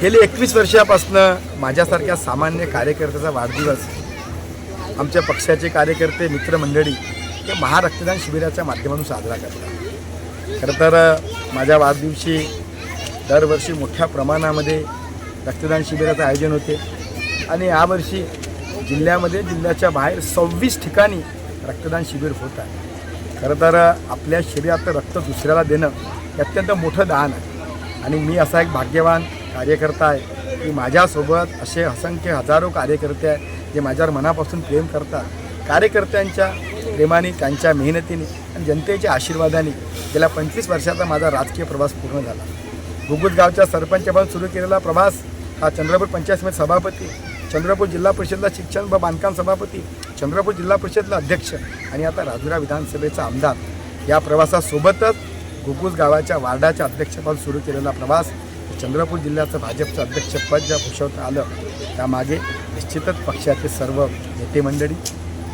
गेली एकवीस वर्षापासनं माझ्यासारख्या सामान्य कार्यकर्त्याचा वाढदिवस आमच्या पक्षाचे कार्यकर्ते मित्रमंडळी ते महारक्तदान शिबिराच्या माध्यमातून साजरा करतात. खरं तर माझ्या वाढदिवशी दरवर्षी मोठ्या प्रमाणामध्ये रक्तदान शिबिराचं आयोजन होते आणि यावर्षी जिल्ह्यामध्ये जिल्ह्याच्या बाहेर सव्वीस ठिकाणी रक्तदान शिबिर होत आहे. खरं तर आपल्या शरीरात रक्त दुसऱ्याला देणं हे अत्यंत मोठं दान आहे. आणि मी असा एक भाग्यवान कार्यकर्ता आहे. की माझ्यासोबत असे असंख्य हजारो कार्यकर्ते आहेत जे माझ्यावर मनापासून प्रेम करतात. कार्यकर्त्यांच्या प्रेमाने त्यांच्या मेहनतीने आणि जनतेच्या आशीर्वादाने गेल्या पंचवीस वर्षाचा माझा राजकीय प्रवास पूर्ण झाला. गुगुत गावच्या सरपंचपद सुरू केलेला प्रवास हा चंद्रपूर पंचायत समिती सभापती चंद्रपूर जिल्हा परिषदला शिक्षण व बांधकाम सभापती चंद्रपूर जिल्हा परिषदला अध्यक्ष आणि आता राजुरा विधानसभेचा आमदार. या प्रवासासोबतच गुगुस गावाच्या वार्डाच्या अध्यक्षपद सुरू केलेला प्रवास चंद्रपूर जिल्ह्याचं भाजपचं अध्यक्षपद ज्या भूषवता आलं त्यामागे निश्चितच पक्षाचे सर्व नेते मंडळी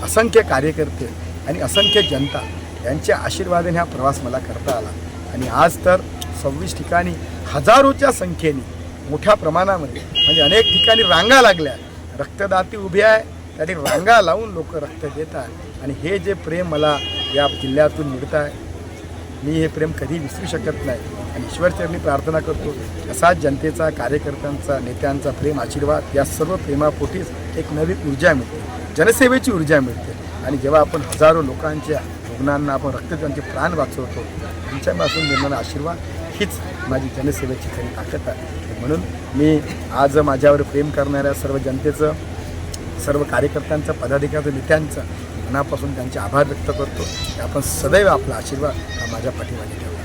असंख्य कार्यकर्ते आणि असंख्य जनता यांच्या आशीर्वादाने हा प्रवास मला करता आला. आणि आज तर सव्वीस ठिकाणी हजारोच्या संख्येने मोठ्या प्रमाणामध्ये म्हणजे अनेक ठिकाणी रांगा लागल्या. रक्तदाती उभे आहे त्या ठिकाणी रांगा लावून लोक रक्त देतात आणि हे जे प्रेम मला या जिल्ह्यातून मिळतं आहे मी हे प्रेम कधी विसरू शकत नाही. आणि ईश्वरचरणी प्रार्थना करतो असाच जनतेचा कार्यकर्त्यांचा नेत्यांचा प्रेम आशीर्वाद या सर्व प्रेमापोटीच एक नवी ऊर्जा मिळते. जनसेवेची ऊर्जा मिळते. आणि जेव्हा आपण हजारो लोकांच्या रुग्णांना आपण रक्त त्यांचे प्राण वाचवतो त्यांच्यापासून मिळणारा आशीर्वाद हीच माझी जनसेवेची खरी ताकद आहे. म्हणून मी आज माझ्यावर प्रेम करणाऱ्या सर्व जनतेचं सर्व कार्यकर्त्यांचं पदाधिकाऱ्यांचं नेत्यांचं मनापासून त्यांचे आभार व्यक्त करतो. आपण सदैव आपला आशीर्वाद हा माझ्या पाठीमागे ठेवला.